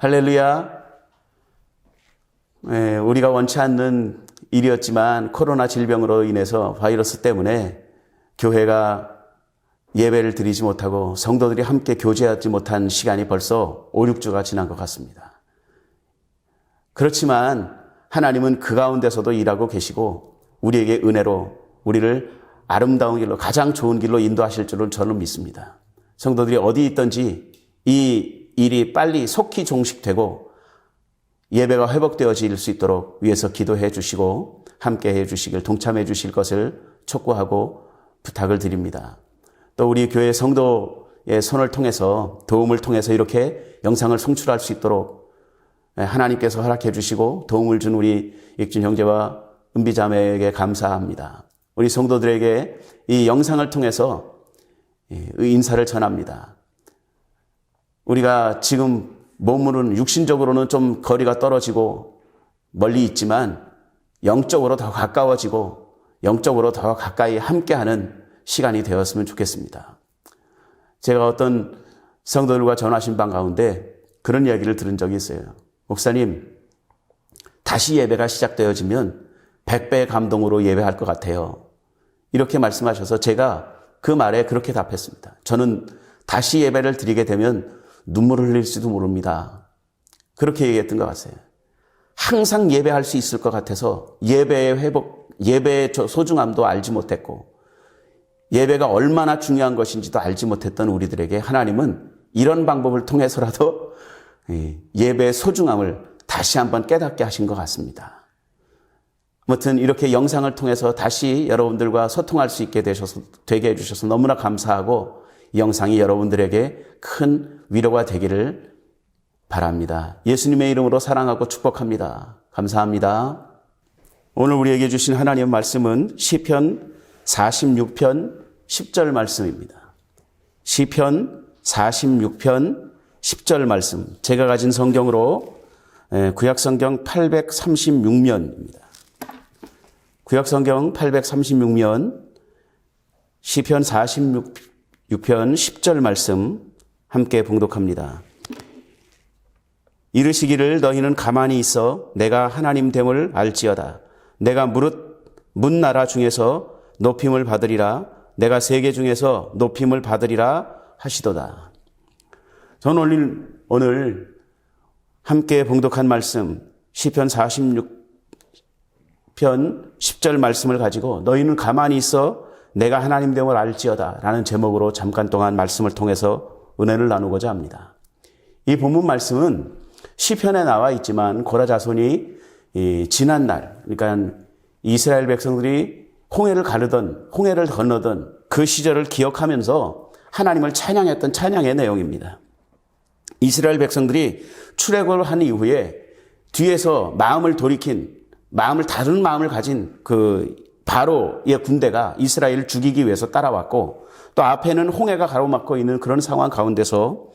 할렐루야. 예, 우리가 원치 않는 일이었지만 코로나 질병으로 인해서 바이러스 때문에 교회가 예배를 드리지 못하고 성도들이 함께 교제하지 못한 시간이 벌써 5, 6주가 지난 것 같습니다. 그렇지만 하나님은 그 가운데서도 일하고 계시고 우리에게 은혜로 우리를 아름다운 길로 가장 좋은 길로 인도하실 줄은 저는 믿습니다. 성도들이 어디 있든지 이 일이 빨리 속히 종식되고 예배가 회복되어질 수 있도록 위해서 기도해 주시고 함께 해 주시길 동참해 주실 것을 촉구하고 부탁을 드립니다. 또 우리 교회 성도의 손을 통해서 도움을 통해서 이렇게 영상을 송출할 수 있도록 하나님께서 허락해 주시고 도움을 준 우리 익준 형제와 은비 자매에게 감사합니다. 우리 성도들에게 이 영상을 통해서 인사를 전합니다. 우리가 지금 몸으로는 육신적으로는 좀 거리가 떨어지고 멀리 있지만 영적으로 더 가까워지고 영적으로 더 가까이 함께하는 시간이 되었으면 좋겠습니다. 제가 어떤 성도들과 전화신 방 가운데 그런 이야기를 들은 적이 있어요. 목사님, 다시 예배가 시작되어지면 100배의 감동으로 예배할 것 같아요. 이렇게 말씀하셔서 제가 그 말에 그렇게 답했습니다. 저는 다시 예배를 드리게 되면 눈물을 흘릴지도 모릅니다. 그렇게 얘기했던 것 같아요. 항상 예배할 수 있을 것 같아서 예배의 회복, 예배의 소중함도 알지 못했고 예배가 얼마나 중요한 것인지도 알지 못했던 우리들에게 하나님은 이런 방법을 통해서라도 예배의 소중함을 다시 한번 깨닫게 하신 것 같습니다. 아무튼 이렇게 영상을 통해서 다시 여러분들과 소통할 수 있게 되셔서 되게 해주셔서 너무나 감사하고 이 영상이 여러분들에게 큰 위로가 되기를 바랍니다. 예수님의 이름으로 사랑하고 축복합니다. 감사합니다. 오늘 우리에게 주신 하나님의 말씀은 시편 46편 10절 말씀입니다. 시편 46편 10절 말씀. 제가 가진 성경으로 구약 성경 836면입니다. 구약 성경 836면 시편 46 편 10절 말씀 함께 봉독합니다. 이르시기를 너희는 가만히 있어 내가 하나님 됨을 알지어다. 내가 무릇 문 나라 중에서 높임을 받으리라. 내가 세계 중에서 높임을 받으리라 하시도다. 전 오늘, 오늘 함께 봉독한 말씀 시편 46편 10절 말씀을 가지고 너희는 가만히 있어 내가 하나님 됨을 알지어다 라는 제목으로 잠깐 동안 말씀을 통해서 은혜를 나누고자 합니다. 이 본문 말씀은 시편에 나와 있지만 고라 자손이 지난 날, 그러니까 이스라엘 백성들이 홍해를 가르던 홍해를 건너던 그 시절을 기억하면서 하나님을 찬양했던 찬양의 내용입니다. 이스라엘 백성들이 출애굽을 한 이후에 뒤에서 마음을 돌이킨 마음을 다른 마음을 가진 그 바로의 군대가 이스라엘을 죽이기 위해서 따라왔고 또 앞에는 홍해가 가로막고 있는 그런 상황 가운데서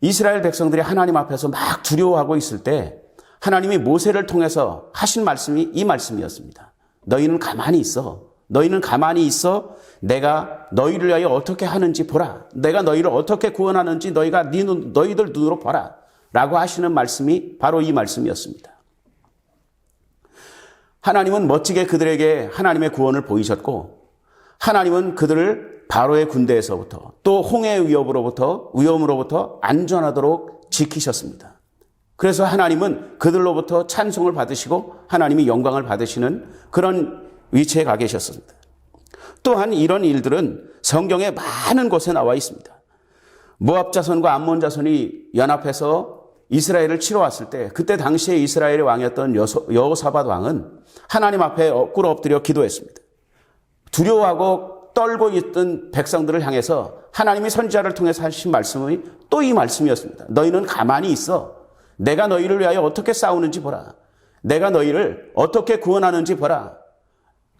이스라엘 백성들이 하나님 앞에서 막 두려워하고 있을 때 하나님이 모세를 통해서 하신 말씀이 이 말씀이었습니다. 너희는 가만히 있어. 너희는 가만히 있어. 내가 너희를 위하여 어떻게 하는지 보라. 내가 너희를 어떻게 구원하는지 너희가 네 눈, 너희들 눈으로 보라. 라고 하시는 말씀이 바로 이 말씀이었습니다. 하나님은 멋지게 그들에게 하나님의 구원을 보이셨고 하나님은 그들을 바로의 군대에서부터 또 홍해 위협으로부터 위험으로부터 안전하도록 지키셨습니다. 그래서 하나님은 그들로부터 찬송을 받으시고 하나님이 영광을 받으시는 그런 위치에 가 계셨습니다. 또한 이런 일들은 성경에 많은 곳에 나와 있습니다. 모압 자손과 암몬 자손이 연합해서 이스라엘을 치러 왔을 때 그때 당시에 이스라엘의 왕이었던 여호사밧 왕은 하나님 앞에 꿇어 엎드려 기도했습니다. 두려워하고 떨고 있던 백성들을 향해서 하나님이 선지자를 통해서 하신 말씀이 또 이 말씀이었습니다. 너희는 가만히 있어. 내가 너희를 위하여 어떻게 싸우는지 보라. 내가 너희를 어떻게 구원하는지 보라.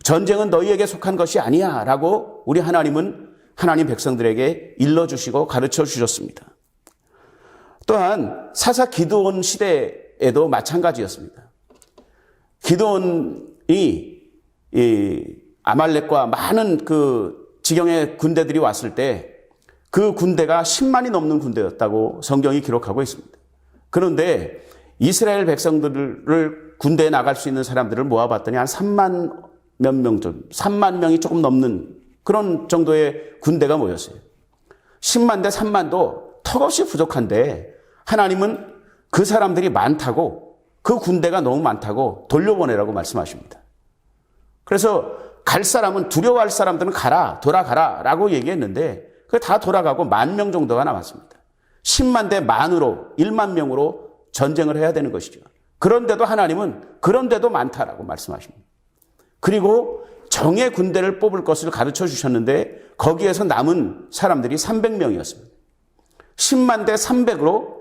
전쟁은 너희에게 속한 것이 아니야. 라고 우리 하나님은 하나님 백성들에게 일러주시고 가르쳐 주셨습니다. 또한 사사 기도원 시대에도 마찬가지였습니다. 기도원이 아말렉과 많은 그 지경의 군대들이 왔을 때 그 군대가 10만이 넘는 군대였다고 성경이 기록하고 있습니다. 그런데 이스라엘 백성들을 군대에 나갈 수 있는 사람들을 모아봤더니 한 3만 몇 명 정도, 3만 명이 조금 넘는 그런 정도의 군대가 모였어요. 10만 대 3만도 턱없이 부족한데 하나님은 그 사람들이 많다고 그 군대가 너무 많다고 돌려보내라고 말씀하십니다. 그래서 갈 사람은 두려워할 사람들은 가라, 돌아가라 라고 얘기했는데 그 다 돌아가고 만 명 정도가 남았습니다. 10만 대 만으로 1만 명으로 전쟁을 해야 되는 것이죠. 그런데도 하나님은 그런데도 많다라고 말씀하십니다. 그리고 정의 군대를 뽑을 것을 가르쳐 주셨는데 거기에서 남은 사람들이 300명이었습니다. 10만 대 300으로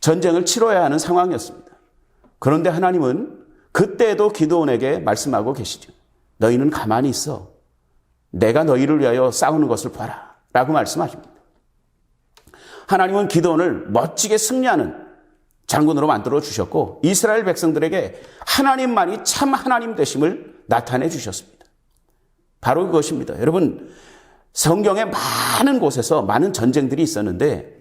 전쟁을 치러야 하는 상황이었습니다. 그런데 하나님은 그때도 기도원에게 말씀하고 계시죠. 너희는 가만히 있어. 내가 너희를 위하여 싸우는 것을 봐라. 라고 말씀하십니다. 하나님은 기도원을 멋지게 승리하는 장군으로 만들어 주셨고 이스라엘 백성들에게 하나님만이 참 하나님 되심을 나타내 주셨습니다. 바로 그것입니다. 여러분 성경에 많은 곳에서 많은 전쟁들이 있었는데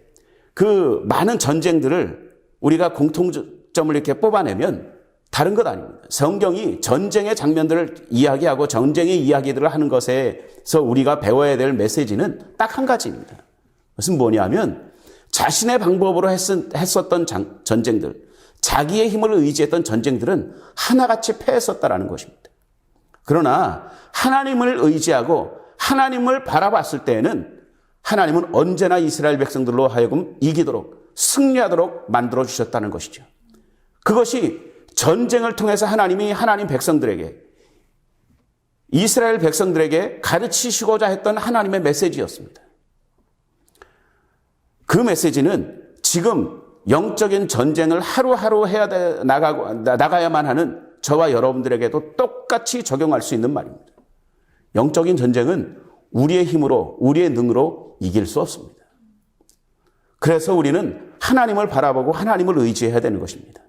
그 많은 전쟁들을 우리가 공통점을 이렇게 뽑아내면 다른 것 아닙니다. 성경이 전쟁의 장면들을 이야기하고 전쟁의 이야기들을 하는 것에서 우리가 배워야 될 메시지는 딱 한 가지입니다. 그것은 뭐냐면 자신의 방법으로 했었던 전쟁들, 자기의 힘을 의지했던 전쟁들은 하나같이 패했었다라는 것입니다. 그러나 하나님을 의지하고 하나님을 바라봤을 때에는 하나님은 언제나 이스라엘 백성들로 하여금 이기도록 승리하도록 만들어 주셨다는 것이죠. 그것이 전쟁을 통해서 하나님이 하나님 백성들에게 이스라엘 백성들에게 가르치시고자 했던 하나님의 메시지였습니다. 그 메시지는 지금 영적인 전쟁을 하루하루 해야 돼, 나가고, 나가야만 하는 저와 여러분들에게도 똑같이 적용할 수 있는 말입니다. 영적인 전쟁은 우리의 힘으로, 우리의 능으로 이길 수 없습니다. 그래서 우리는 하나님을 바라보고 하나님을 의지해야 되는 것입니다.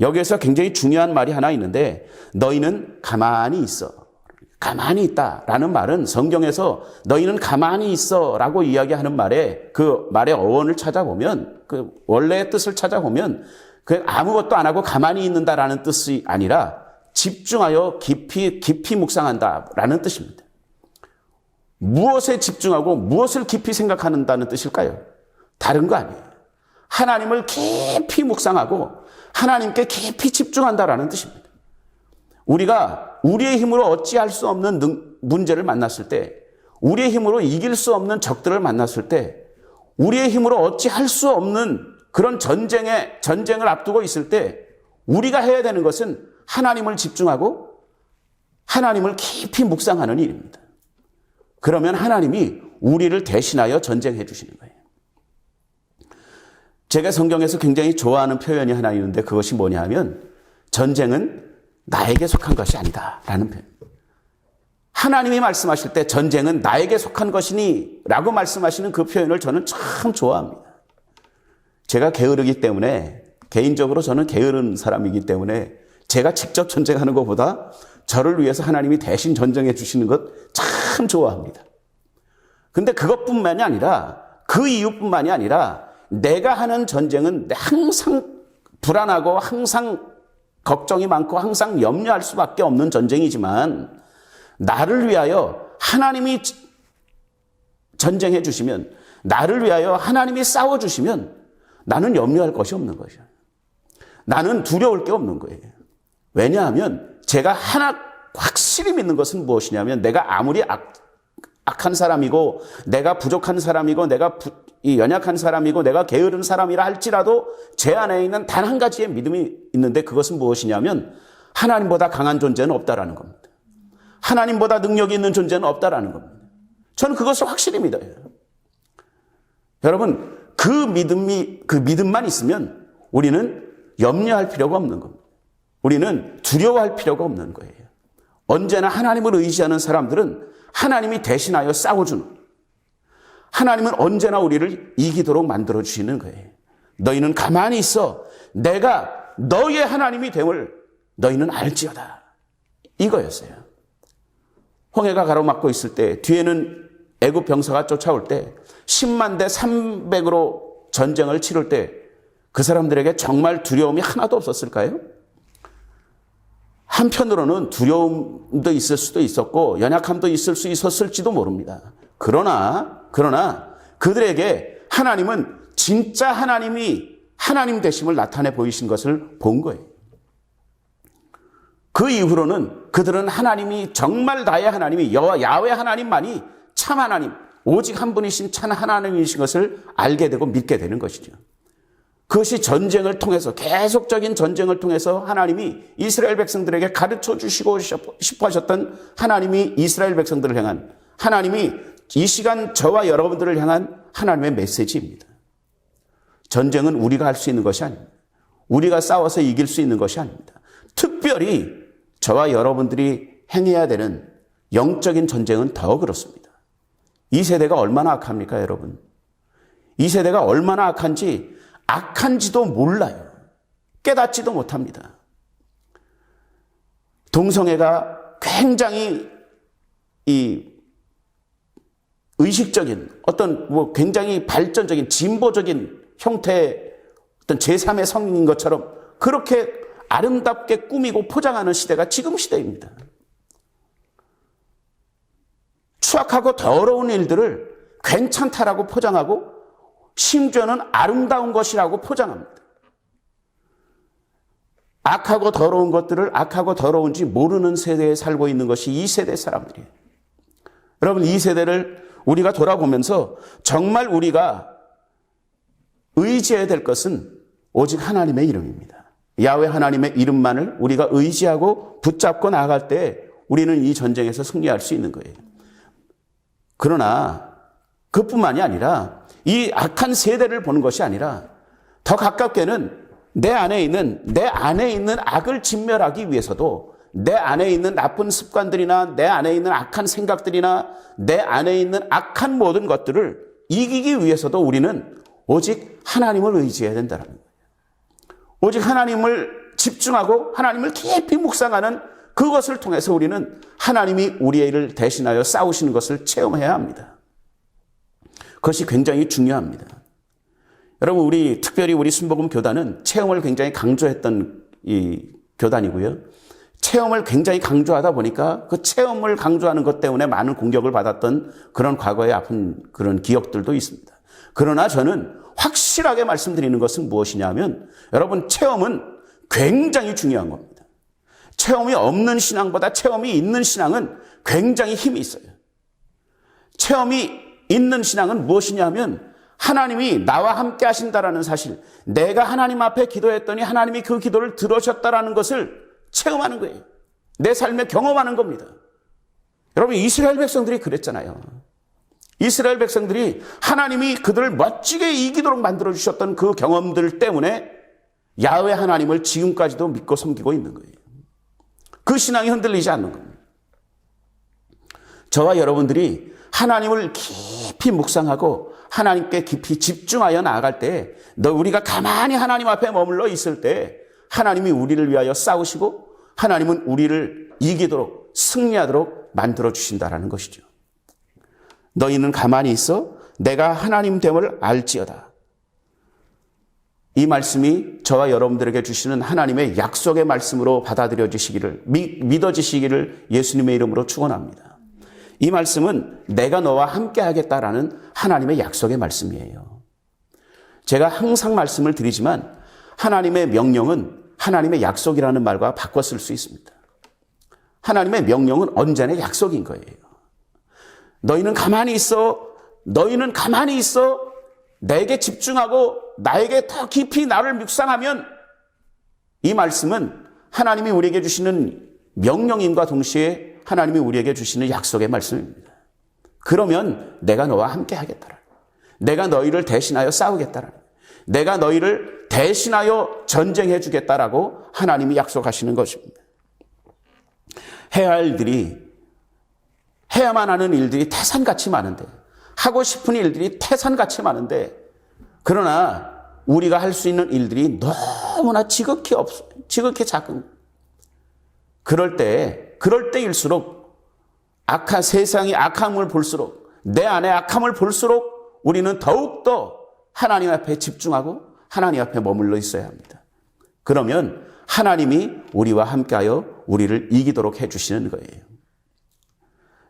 여기에서 굉장히 중요한 말이 하나 있는데 너희는 가만히 있어. 가만히 있다 라는 말은 성경에서 너희는 가만히 있어 라고 이야기하는 말에 그 말의 어원을 찾아보면 그 원래의 뜻을 찾아보면 그 아무것도 안 하고 가만히 있는다라는 뜻이 아니라 집중하여 깊이 깊이 묵상한다 라는 뜻입니다. 무엇에 집중하고 무엇을 깊이 생각하는다는 뜻일까요? 다른 거 아니에요. 하나님을 깊이 묵상하고 하나님께 깊이 집중한다라는 뜻입니다. 우리가 우리의 힘으로 어찌할 수 없는 문제를 만났을 때, 우리의 힘으로 이길 수 없는 적들을 만났을 때, 우리의 힘으로 어찌할 수 없는 그런 전쟁에, 전쟁을 앞두고 있을 때, 우리가 해야 되는 것은 하나님을 집중하고 하나님을 깊이 묵상하는 일입니다. 그러면 하나님이 우리를 대신하여 전쟁해 주시는 거예요. 제가 성경에서 굉장히 좋아하는 표현이 하나 있는데 그것이 뭐냐 하면 전쟁은 나에게 속한 것이 아니다 라는 표현. 하나님이 말씀하실 때 전쟁은 나에게 속한 것이니 라고 말씀하시는 그 표현을 저는 참 좋아합니다. 제가 게으르기 때문에 개인적으로 저는 게으른 사람이기 때문에 제가 직접 전쟁하는 것보다 저를 위해서 하나님이 대신 전쟁해 주시는 것 참 좋아합니다. 근데 그것뿐만이 아니라 그 이유뿐만이 아니라 내가 하는 전쟁은 항상 불안하고 항상 걱정이 많고 항상 염려할 수밖에 없는 전쟁이지만 나를 위하여 하나님이 전쟁해 주시면 나를 위하여 하나님이 싸워 주시면 나는 염려할 것이 없는 거죠. 나는 두려울 게 없는 거예요. 왜냐하면 제가 하나 확실히 믿는 것은 무엇이냐면 내가 아무리 악, 악한 사람이고 내가 부족한 사람이고 내가 부, 연약한 사람이고 내가 게으른 사람이라 할지라도 제 안에 있는 단 한 가지의 믿음이 있는데 그것은 무엇이냐면 하나님보다 강한 존재는 없다라는 겁니다. 하나님보다 능력이 있는 존재는 없다라는 겁니다. 저는 그것을 확실히 믿어요. 여러분 그 믿음이 그 믿음만 있으면 우리는 염려할 필요가 없는 겁니다. 우리는 두려워할 필요가 없는 거예요. 언제나 하나님을 의지하는 사람들은 하나님이 대신하여 싸워주는 하나님은 언제나 우리를 이기도록 만들어 주시는 거예요. 너희는 가만히 있어. 내가 너의 하나님이 됨을 너희는 알지어다. 이거였어요. 홍해가 가로막고 있을 때 뒤에는 애굽 병사가 쫓아올 때 10만 대 300으로 전쟁을 치를 때 그 사람들에게 정말 두려움이 하나도 없었을까요? 한편으로는 두려움도 있을 수도 있었고 연약함도 있을 수 있었을지도 모릅니다. 그러나 그러나 그들에게 하나님은 진짜 하나님이 하나님 되심을 나타내 보이신 것을 본 거예요. 그 이후로는 그들은 하나님이 정말 나의 하나님이 여호와 야훼 하나님만이 참 하나님, 오직 한 분이신 참 하나님이신 것을 알게 되고 믿게 되는 것이죠. 그것이 전쟁을 통해서 계속적인 전쟁을 통해서 하나님이 이스라엘 백성들에게 가르쳐 주시고 싶어 하셨던 하나님이 이스라엘 백성들을 향한 하나님이 이 시간 저와 여러분들을 향한 하나님의 메시지입니다. 전쟁은 우리가 할 수 있는 것이 아닙니다. 우리가 싸워서 이길 수 있는 것이 아닙니다. 특별히 저와 여러분들이 행해야 되는 영적인 전쟁은 더 그렇습니다. 이 세대가 얼마나 악합니까, 여러분? 이 세대가 얼마나 악한지 악한지도 몰라요. 깨닫지도 못합니다. 동성애가 굉장히 이 의식적인 어떤 뭐 굉장히 발전적인 진보적인 형태의 어떤 제3의 성인 것처럼 그렇게 아름답게 꾸미고 포장하는 시대가 지금 시대입니다. 추악하고 더러운 일들을 괜찮다라고 포장하고 심지어는 아름다운 것이라고 포장합니다. 악하고 더러운 것들을 악하고 더러운지 모르는 세대에 살고 있는 것이 이 세대 사람들이에요. 여러분, 이 세대를 우리가 돌아보면서 정말 우리가 의지해야 될 것은 오직 하나님의 이름입니다. 야외 하나님의 이름만을 우리가 의지하고 붙잡고 나아갈 때 우리는 이 전쟁에서 승리할 수 있는 거예요. 그러나 그뿐만이 아니라 이 악한 세대를 보는 것이 아니라 더 가깝게는 내 안에 있는 내 안에 있는 악을 진멸하기 위해서도 내 안에 있는 나쁜 습관들이나 내 안에 있는 악한 생각들이나 내 안에 있는 악한 모든 것들을 이기기 위해서도 우리는 오직 하나님을 의지해야 된다는 거예요. 오직 하나님을 집중하고 하나님을 깊이 묵상하는 그것을 통해서 우리는 하나님이 우리의 일을 대신하여 싸우시는 것을 체험해야 합니다. 그것이 굉장히 중요합니다. 여러분, 우리, 특별히 우리 순복음 교단은 체험을 굉장히 강조했던 이 교단이고요. 체험을 굉장히 강조하다 보니까 그 체험을 강조하는 것 때문에 많은 공격을 받았던 그런 과거의 아픈 그런 기억들도 있습니다. 그러나 저는 확실하게 말씀드리는 것은 무엇이냐면 여러분 체험은 굉장히 중요한 겁니다. 체험이 없는 신앙보다 체험이 있는 신앙은 굉장히 힘이 있어요. 체험이 있는 신앙은 무엇이냐면 하나님이 나와 함께 하신다라는 사실, 내가 하나님 앞에 기도했더니 하나님이 그 기도를 들으셨다라는 것을 체험하는 거예요. 내 삶에 경험하는 겁니다. 여러분 이스라엘 백성들이 그랬잖아요. 이스라엘 백성들이 하나님이 그들을 멋지게 이기도록 만들어 주셨던 그 경험들 때문에 야훼 하나님을 지금까지도 믿고 섬기고 있는 거예요. 그 신앙이 흔들리지 않는 겁니다. 저와 여러분들이 하나님을 깊이 묵상하고 하나님께 깊이 집중하여 나아갈 때, 너 우리가 가만히 하나님 앞에 머물러 있을 때, 하나님이 우리를 위하여 싸우시고, 하나님은 우리를 이기도록, 승리하도록 만들어 주신다라는 것이죠. 너희는 가만히 있어 내가 하나님 됨을 알지어다. 이 말씀이 저와 여러분들에게 주시는 하나님의 약속의 말씀으로 받아들여지시기를, 믿어지시기를 예수님의 이름으로 축원합니다. 이 말씀은 내가 너와 함께 하겠다라는 하나님의 약속의 말씀이에요. 제가 항상 말씀을 드리지만 하나님의 명령은 하나님의 약속이라는 말과 바꿔 쓸 수 있습니다. 하나님의 명령은 언제나 약속인 거예요. 너희는 가만히 있어. 너희는 가만히 있어. 내게 집중하고 나에게 더 깊이 나를 묵상하면 이 말씀은 하나님이 우리에게 주시는 명령임과 동시에 하나님이 우리에게 주시는 약속의 말씀입니다. 그러면 내가 너와 함께 하겠다라. 내가 너희를 대신하여 싸우겠다라. 내가 너희를 대신하여 전쟁해 주겠다라고 하나님이 약속하시는 것입니다. 해야 할 일들이 해야만 하는 일들이 태산같이 많은데, 하고 싶은 일들이 태산같이 많은데, 그러나 우리가 할 수 있는 일들이 너무나 지극히 없어, 지극히 작은. 그럴 때, 그럴 때일수록 악한 세상이 악함을 볼수록, 내 안에 악함을 볼수록 우리는 더욱더 하나님 앞에 집중하고 하나님 앞에 머물러 있어야 합니다. 그러면 하나님이 우리와 함께하여 우리를 이기도록 해주시는 거예요.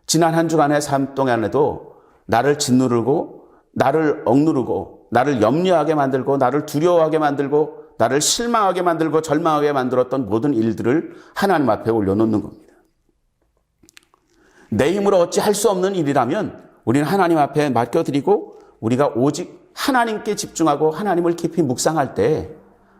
지난 한 주간의 삶 동안에도 나를 짓누르고 나를 억누르고 나를 염려하게 만들고 나를 두려워하게 만들고 나를 실망하게 만들고 절망하게 만들었던 모든 일들을 하나님 앞에 올려놓는 겁니다. 내 힘으로 어찌 할 수 없는 일이라면 우리는 하나님 앞에 맡겨드리고 우리가 오직 하나님께 집중하고 하나님을 깊이 묵상할 때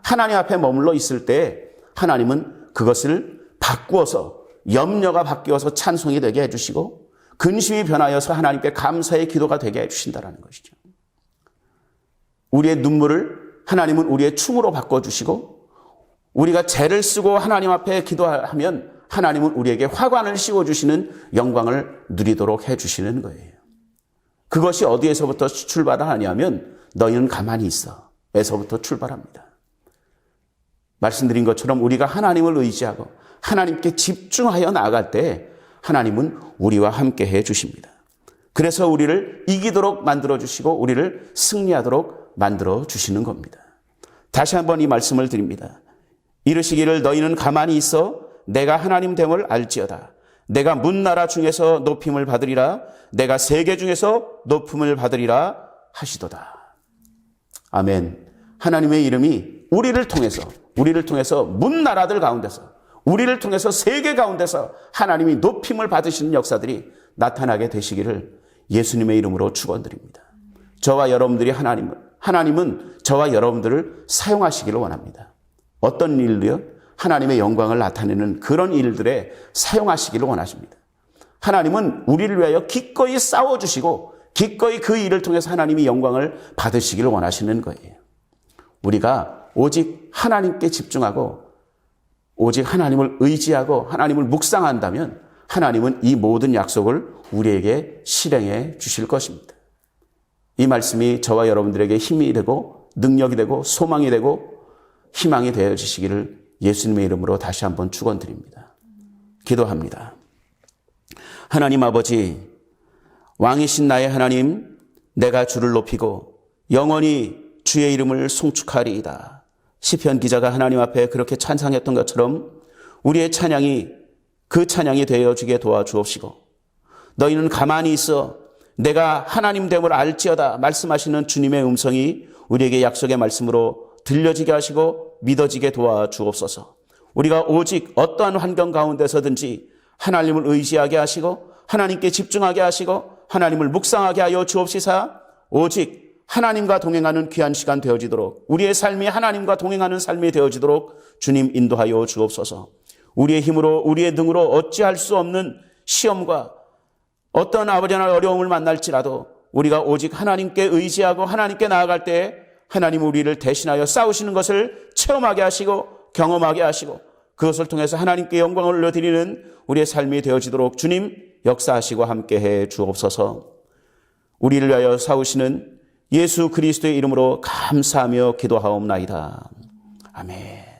하나님 앞에 머물러 있을 때 하나님은 그것을 바꾸어서 염려가 바뀌어서 찬송이 되게 해주시고 근심이 변하여서 하나님께 감사의 기도가 되게 해주신다는 것이죠. 우리의 눈물을 하나님은 우리의 춤으로 바꿔주시고 우리가 죄를 쓰고 하나님 앞에 기도하면 하나님은 우리에게 화관을 씌워주시는 영광을 누리도록 해주시는 거예요. 그것이 어디에서부터 출발을 하냐면 너희는 가만히 있어. 에서부터 출발합니다. 말씀드린 것처럼 우리가 하나님을 의지하고 하나님께 집중하여 나아갈 때 하나님은 우리와 함께 해 주십니다. 그래서 우리를 이기도록 만들어 주시고 우리를 승리하도록 만들어 주시는 겁니다. 다시 한번 이 말씀을 드립니다. 이르시기를 너희는 가만히 있어 내가 하나님 됨을 알지어다. 내가 문나라 중에서 높임을 받으리라. 내가 세계 중에서 높음을 받으리라 하시도다. 아멘. 하나님의 이름이 우리를 통해서 우리를 통해서 문나라들 가운데서 우리를 통해서 세계 가운데서 하나님이 높임을 받으시는 역사들이 나타나게 되시기를 예수님의 이름으로 축원드립니다. 저와 여러분들이 하나님을 하나님은 저와 여러분들을 사용하시기를 원합니다. 어떤 일도요? 하나님의 영광을 나타내는 그런 일들에 사용하시기를 원하십니다. 하나님은 우리를 위하여 기꺼이 싸워주시고 기꺼이 그 일을 통해서 하나님이 영광을 받으시기를 원하시는 거예요. 우리가 오직 하나님께 집중하고 오직 하나님을 의지하고 하나님을 묵상한다면 하나님은 이 모든 약속을 우리에게 실행해 주실 것입니다. 이 말씀이 저와 여러분들에게 힘이 되고 능력이 되고 소망이 되고 희망이 되어 주시기를 예수님의 이름으로 다시 한번 축원드립니다. 기도합니다. 하나님 아버지 왕이신 나의 하나님 내가 주를 높이고 영원히 주의 이름을 송축하리이다. 시편 기자가 하나님 앞에 그렇게 찬상했던 것처럼 우리의 찬양이 그 찬양이 되어지게 도와주옵시고 너희는 가만히 있어 내가 하나님 됨을 알지어다 말씀하시는 주님의 음성이 우리에게 약속의 말씀으로 들려지게 하시고 믿어지게 도와주옵소서. 우리가 오직 어떠한 환경 가운데서든지 하나님을 의지하게 하시고 하나님께 집중하게 하시고 하나님을 묵상하게 하여 주옵시사 오직 하나님과 동행하는 귀한 시간 되어지도록 우리의 삶이 하나님과 동행하는 삶이 되어지도록 주님 인도하여 주옵소서. 우리의 힘으로 우리의 등으로 어찌할 수 없는 시험과 어떤 아버지나 어려움을 만날지라도 우리가 오직 하나님께 의지하고 하나님께 나아갈 때 하나님 우리를 대신하여 싸우시는 것을 체험하게 하시고 경험하게 하시고 그것을 통해서 하나님께 영광을 올려드리는 우리의 삶이 되어지도록 주님 역사하시고 함께 해 주옵소서. 우리를 위하여 싸우시는 예수 그리스도의 이름으로 감사하며 기도하옵나이다. 아멘.